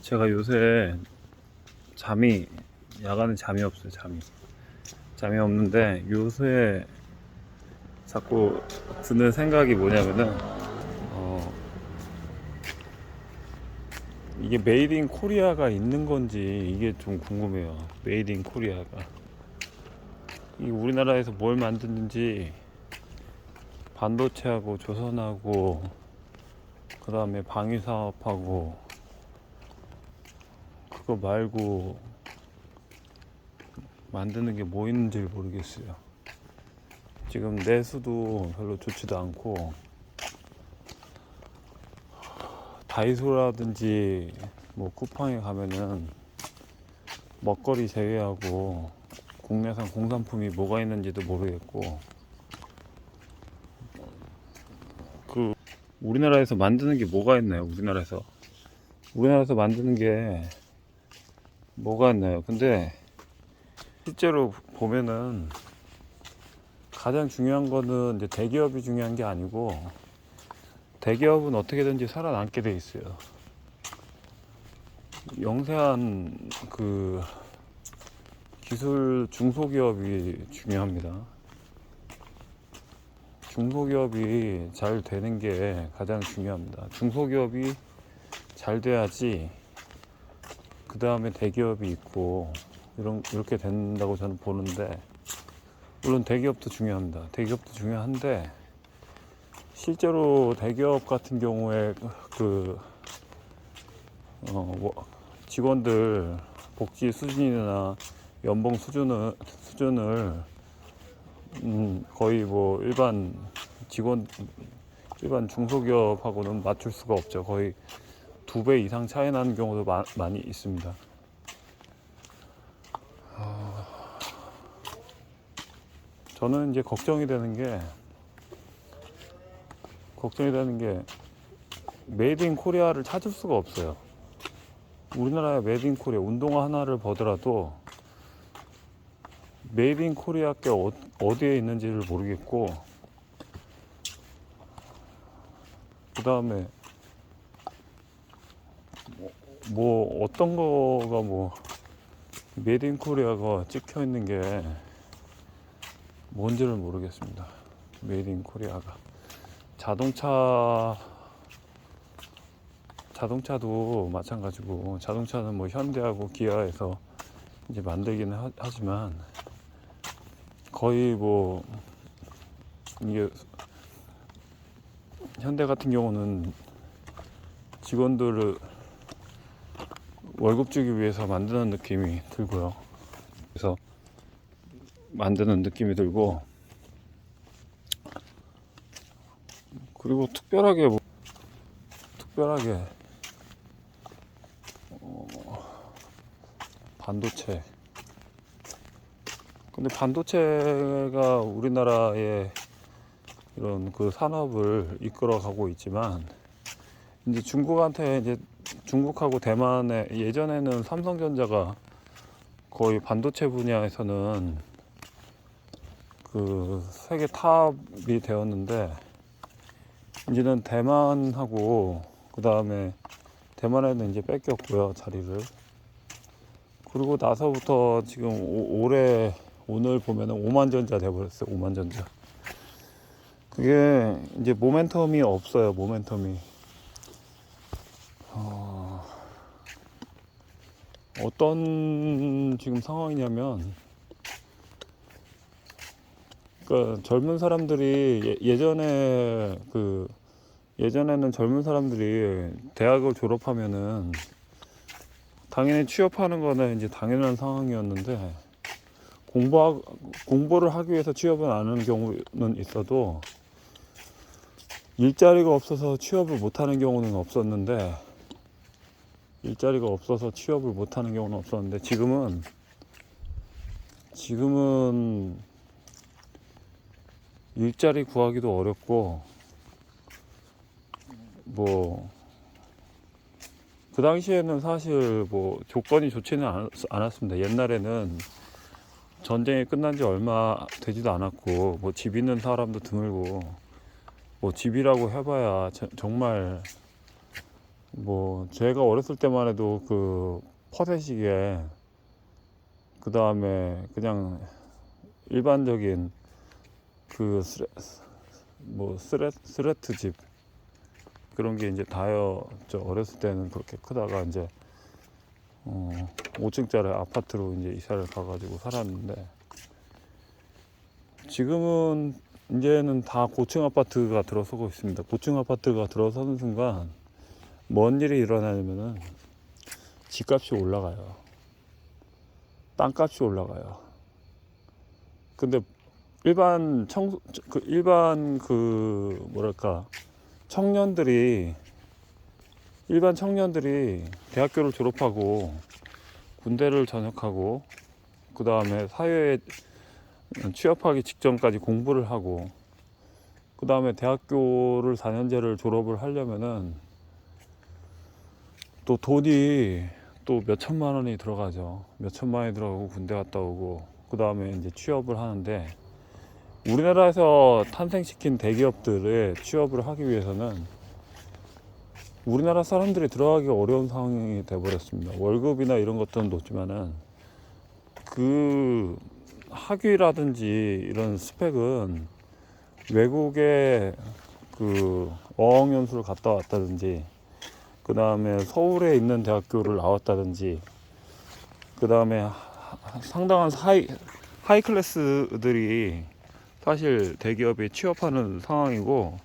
제가 요새 잠이 야간에 잠이 없어요 잠이. 잠이 없는데 요새 자꾸 드는 생각이 뭐냐면은 어 이게 메이드 인 코리아가 있는 건지 이게 좀 궁금해요. 메이드 인 코리아가. 이 우리나라에서 뭘 만드는지 반도체하고 조선하고 그 다음에 방위사업하고 그거 말고 만드는 게 뭐 있는지 모르겠어요. 지금 내수도 별로 좋지도 않고 다이소라든지 뭐 쿠팡에 가면은 먹거리 제외하고 국내산 공산품이 뭐가 있는지도 모르겠고 그 우리나라에서 만드는 게 뭐가 있나요? 우리나라에서 우리나라에서 만드는 게 뭐가 있나요? 근데 실제로 보면은 가장 중요한 거는 이제 대기업이 중요한 게 아니고 대기업은 어떻게든지 살아남게 돼 있어요. 영세한 그 기술 중소기업이 중요합니다. 중소기업이 잘 되는 게 가장 중요합니다. 중소기업이 잘 돼야지 그 다음에 대기업이 있고 이런 이렇게 된다고 저는 보는데 물론 대기업도 중요합니다. 대기업도 중요한데 실제로 대기업 같은 경우에 그 어, 뭐 직원들 복지 수준이나 연봉 수준을 수준을 음, 거의 뭐 일반 직원 일반 중소기업하고는 맞출 수가 없죠. 거의 두 배 이상 차이 나는 경우도 마- 많이 있습니다. 아, 저는 이제 걱정이 되는 게 걱정이 되는 게 메이드 인 코리아를 찾을 수가 없어요. 우리나라의 메이드 인 코리아 운동화 하나를 보더라도 메이드 인 코리아 게 어, 어디에 있는지를 모르겠고 그 다음에 뭐, 뭐 어떤 거가 뭐 메이드 인 코리아가 찍혀 있는 게 뭔지를 모르겠습니다. 메이드 인 코리아가 자동차 자동차도 마찬가지고 자동차는 뭐 현대하고 기아에서 이제 만들기는 하, 하지만 거의 뭐 이게 현대 같은 경우는 직원들을 월급 주기 위해서 만드는 느낌이 들고요. 그래서 만드는 느낌이 들고 그리고 특별하게 뭐 특별하게 어, 반도체 근데 반도체가 우리나라의 이런 그 산업을 이끌어가고 있지만 이제 중국한테 이제 중국하고 대만에 예전에는 삼성전자가 거의 반도체 분야에서는 그 세계 탑이 되었는데 이제는 대만하고 그 다음에 대만에는 이제 뺏겼고요 자리를. 그리고 나서부터 지금 오- 올해 오늘 보면은 오만전자 돼버렸어요 오만전자. 그게 이제 모멘텀이 없어요 모멘텀이 어떤 지금 상황이냐면 그러니까 젊은 사람들이 예, 예전에 그 예전에는 젊은 사람들이 대학을 졸업하면은 당연히 취업하는 거는 이제 당연한 상황이었는데 공부 공부를 하기 위해서 취업을 안 하는 경우는 있어도 일자리가 없어서 취업을 못 하는 경우는 없었는데 일자리가 없어서 취업을 못 하는 경우는 없었는데 지금은 지금은 일자리 구하기도 어렵고 뭐 그 당시에는 사실 뭐 조건이 좋지는 않, 않았습니다. 옛날에는 전쟁이 끝난 지 얼마 되지도 않았고 뭐 집 있는 사람도 드물고 뭐 집이라고 해봐야 저- 정말 뭐 제가 어렸을 때만 해도 그 퍼대시계 그 다음에 그냥 일반적인 그 스레, 뭐 스레, 스레트 집 그런 게 이제 다였죠. 어렸을 때는 그렇게 크다가 이제 어, 5층짜리 아파트로 이제 이사를 가가지고 살았는데 지금은 이제는 다 고층 아파트가 들어서고 있습니다. 고층 아파트가 들어서는 순간 뭔 일이 일어나냐면은 집값이 올라가요. 땅값이 올라가요. 근데 일반 청, 그 일반 그 뭐랄까 청년들이 일반 청년들이 대학교를 졸업하고 군대를 전역하고 그 다음에 사회에 취업하기 직전까지 공부를 하고 그 다음에 대학교를 4년제를 졸업을 하려면은 또 돈이 또 몇 천만 원이 들어가죠. 몇 천만 원이 들어가고 군대 갔다 오고 그 다음에 이제 취업을 하는데 우리나라에서 탄생시킨 대기업들의 취업을 하기 위해서는 우리나라 사람들이 들어가기 어려운 상황이 돼버렸습니다. 월급이나 이런 것들은 높지만은 그 학위라든지 이런 스펙은 외국에 그 어학연수를 갔다 왔다든지 그 다음에 서울에 있는 대학교를 나왔다든지 그 다음에 상당한 하이, 하이 클래스들이 사실 대기업에 취업하는 상황이고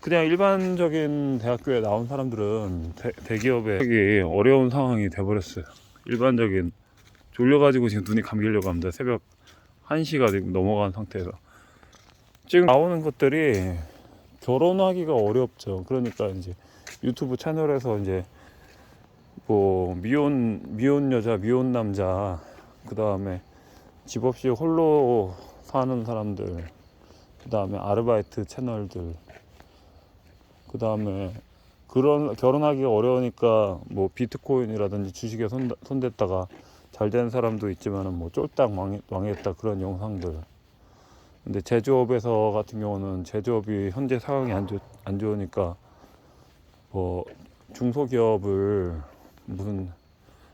그냥 일반적인 대학교에 나온 사람들은 대, 기업에 하기 어려운 상황이 돼버렸어요. 일반적인 졸려가지고 지금 눈이 감기려고 합니다. 새벽 1시가 지금 넘어간 상태에서 지금 나오는 것들이 결혼하기가 어렵죠. 그러니까 이제 유튜브 채널에서 이제 뭐 미혼 미혼 여자, 미혼 남자, 그 다음에 집 없이 홀로 사는 사람들, 그 다음에 아르바이트 채널들, 그 다음에 그런 결혼하기가 어려우니까 뭐 비트코인이라든지 주식에 손, 손댔다가 잘된 사람도 있지만은 뭐 쫄딱 망했, 망했다 그런 영상들. 근데 제조업에서 같은 경우는 제조업이 현재 상황이 안, 좋, 안 좋으니까 뭐 중소기업을 무슨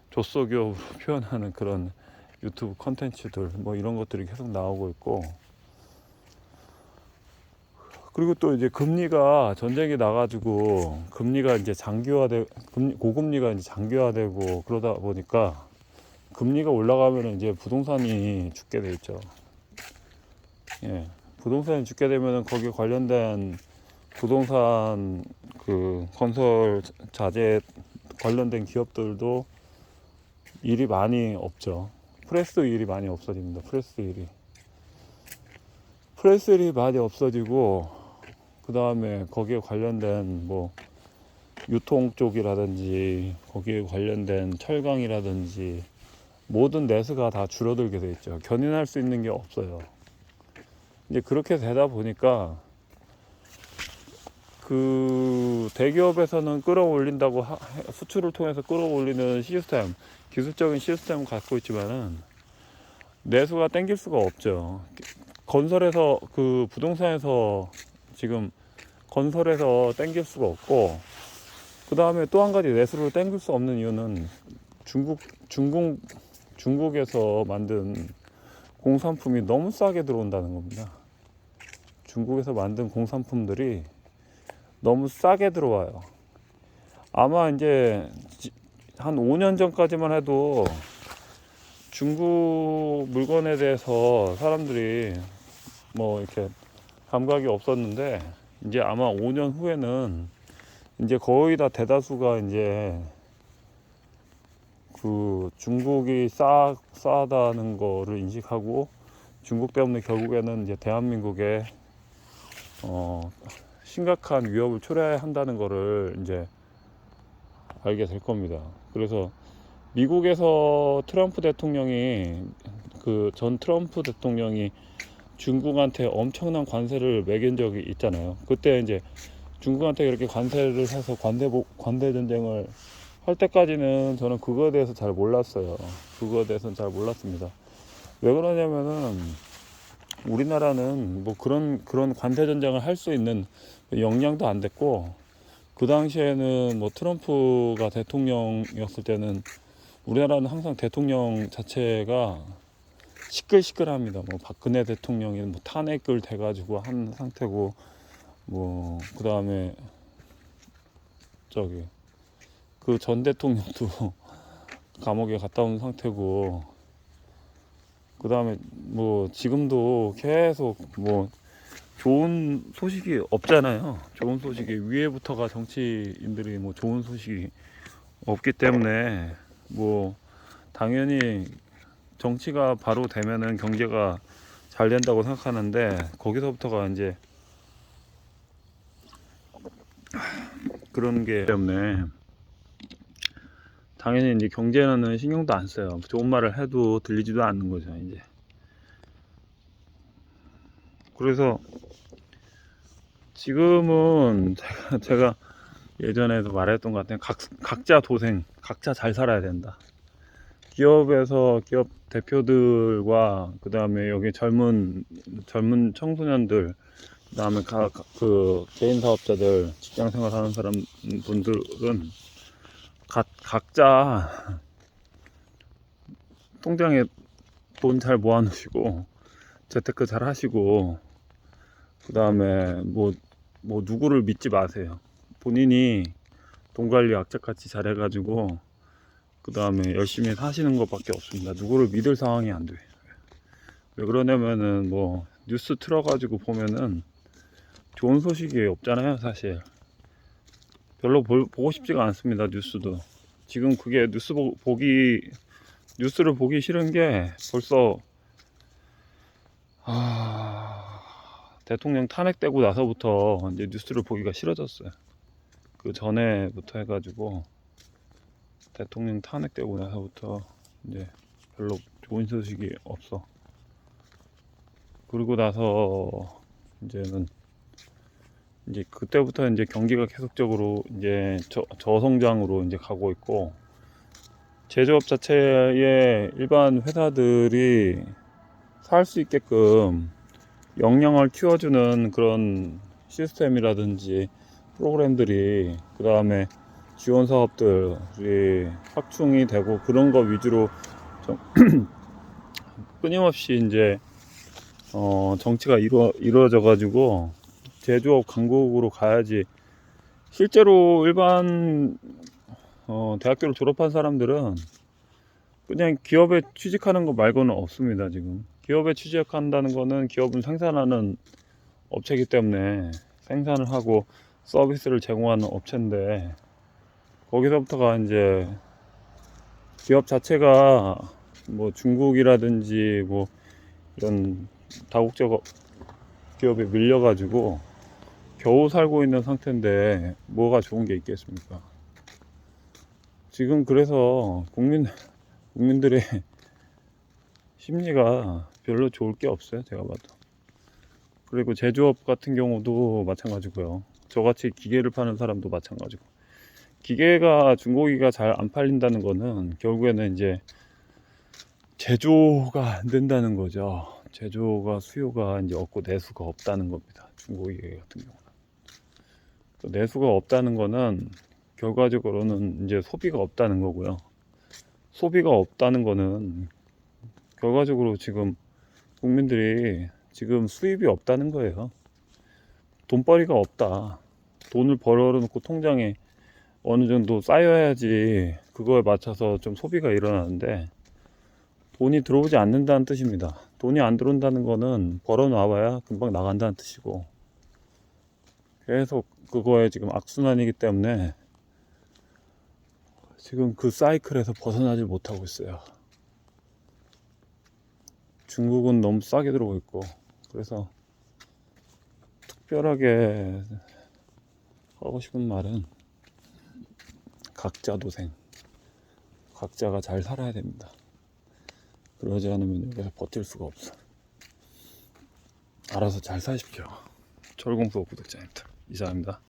조소기업으로 표현하는 그런 유튜브 컨텐츠들 뭐 이런 것들이 계속 나오고 있고 그리고 또 이제 금리가 전쟁이 나가지고 금리가 이제 장기화돼 금리, 고금리가 이제 장기화되고 그러다 보니까 금리가 올라가면 이제 부동산이 죽게 돼 있죠. 예, 부동산이 죽게 되면은 거기에 관련된 부동산 그 건설 자재 관련된 기업들도 일이 많이 없죠. 프레스 일이 많이 없어집니다. 프레스 일이. 프레스 일이 많이 없어지고, 그 다음에 거기에 관련된 뭐, 유통 쪽이라든지, 거기에 관련된 철강이라든지, 모든 내수가 다 줄어들게 돼 있죠. 견인할 수 있는 게 없어요. 이제 그렇게 되다 보니까, 그 대기업에서는 끌어올린다고 하, 수출을 통해서 끌어올리는 시스템 기술적인 시스템을 갖고 있지만은 내수가 땡길 수가 없죠. 건설에서 그 부동산에서 지금 건설에서 땡길 수가 없고 그 다음에 또 한 가지 내수를 땡길 수 없는 이유는 중국 중국 중국에서 만든 공산품이 너무 싸게 들어온다는 겁니다. 중국에서 만든 공산품들이 너무 싸게 들어와요. 아마 이제 한 5년 전까지만 해도 중국 물건에 대해서 사람들이 뭐 이렇게 감각이 없었는데 이제 아마 5년 후에는 이제 거의 다 대다수가 이제 그 중국이 싸 싸다는 거를 인식하고 중국 때문에 결국에는 이제 대한민국에 어 심각한 위협을 초래한다는 거를 이제 알게 될 겁니다. 그래서 미국에서 트럼프 대통령이 그 전 트럼프 대통령이 중국한테 엄청난 관세를 매긴 적이 있잖아요. 그때 이제 중국한테 이렇게 관세를 해서 관대 관대 전쟁을 할 때까지는 저는 그거에 대해서 잘 몰랐어요. 그거에 대해서는 잘 몰랐습니다. 왜 그러냐면은 우리나라는 뭐 그런 그런 관세 전쟁을 할 수 있는 역량도 안 됐고 그 당시에는 뭐 트럼프가 대통령이었을 때는 우리나라는 항상 대통령 자체가 시끌시끌합니다. 뭐 박근혜 대통령이 뭐 탄핵을 돼가지고 한 상태고 뭐 그 다음에 저기 그 전 대통령도 감옥에 갔다 온 상태고 그 다음에 뭐 지금도 계속 뭐 좋은 소식이 없잖아요. 좋은 소식이 위에부터가 정치인들이 뭐 좋은 소식이 없기 때문에 뭐 당연히 정치가 바로 되면은 경제가 잘 된다고 생각하는데 거기서부터가 이제 그런 게 때문에 당연히 이제 경제는 신경도 안 써요. 좋은 말을 해도 들리지도 않는 거죠, 이제. 그래서 지금은 제가, 예전에도 말했던 것 같아요. 각, 각자 도생, 각자 잘 살아야 된다. 기업에서 기업 대표들과 그 다음에 여기 젊은 젊은 청소년들 그 다음에 그 개인 사업자들 직장 생활하는 사람 분들은 각, 각자 통장에 돈 잘 모아놓으시고 재테크 잘 하시고 그 다음에 뭐, 뭐 누구를 믿지 마세요. 본인이 돈 관리 악착같이 잘 해가지고 그 다음에 열심히 사시는 것밖에 없습니다. 누구를 믿을 상황이 안 돼. 왜 그러냐면은 뭐 뉴스 틀어가지고 보면은 좋은 소식이 없잖아요, 사실. 별로 볼- 보고 싶지가 않습니다, 뉴스도. 지금 그게 뉴스 보, 보기, 뉴스를 보기 싫은 게 벌써, 아, 대통령 탄핵되고 나서부터 이제 뉴스를 보기가 싫어졌어요. 그 전에부터 해가지고, 대통령 탄핵되고 나서부터 이제 별로 좋은 소식이 없어. 그리고 나서 이제는 이제 그때부터 이제 경기가 계속적으로 이제 저, 저성장으로 이제 가고 있고 제조업 자체의 일반 회사들이 살 수 있게끔 역량을 키워주는 그런 시스템이라든지 프로그램들이 그 다음에 지원 사업들이 확충이 되고 그런 거 위주로 좀 끊임없이 이제 어 정치가 이루어 이루어져 가지고 제조업 강국으로 가야지. 실제로 일반 어 대학교를 졸업한 사람들은 그냥 기업에 취직하는 거 말고는 없습니다 지금 기업에 취직한다는 거는 기업은 생산하는 업체이기 때문에 생산을 하고 서비스를 제공하는 업체인데 거기서부터가 이제 기업 자체가 뭐 중국이라든지 뭐 이런 다국적 기업에 밀려가지고 겨우 살고 있는 상태인데 뭐가 좋은 게 있겠습니까? 지금 그래서 국민 국민들의 심리가 별로 좋을 게 없어요. 제가 봐도. 그리고 제조업 같은 경우도 마찬가지고요. 저같이 기계를 파는 사람도 마찬가지고. 기계가 중고기가 잘 안 팔린다는 거는 결국에는 이제 제조가 안 된다는 거죠. 제조가 수요가 이제 없고 내수가 없다는 겁니다. 중고기 같은 경우는. 또 내수가 없다는 거는 결과적으로는 이제 소비가 없다는 거고요. 소비가 없다는 거는 결과적으로 지금 국민들이 지금 수입이 없다는 거예요. 돈벌이가 없다. 돈을 벌어놓고 통장에 어느 정도 쌓여야지 그거에 맞춰서 좀 소비가 일어나는데 돈이 들어오지 않는다는 뜻입니다. 돈이 안 들어온다는 거는 벌어 나와야 금방 나간다는 뜻이고 계속 그거에 지금 악순환이기 때문에 지금 그 사이클에서 벗어나질 못하고 있어요. 중국은 너무 싸게 들어오고 있고 그래서 특별하게 하고 싶은 말은 각자 도생 각자가 잘 살아야 됩니다. 그러지 않으면 여기서 버틸 수가 없어. 알아서 잘 사십시오. 철공수업 구독자입니다. 이상입니다.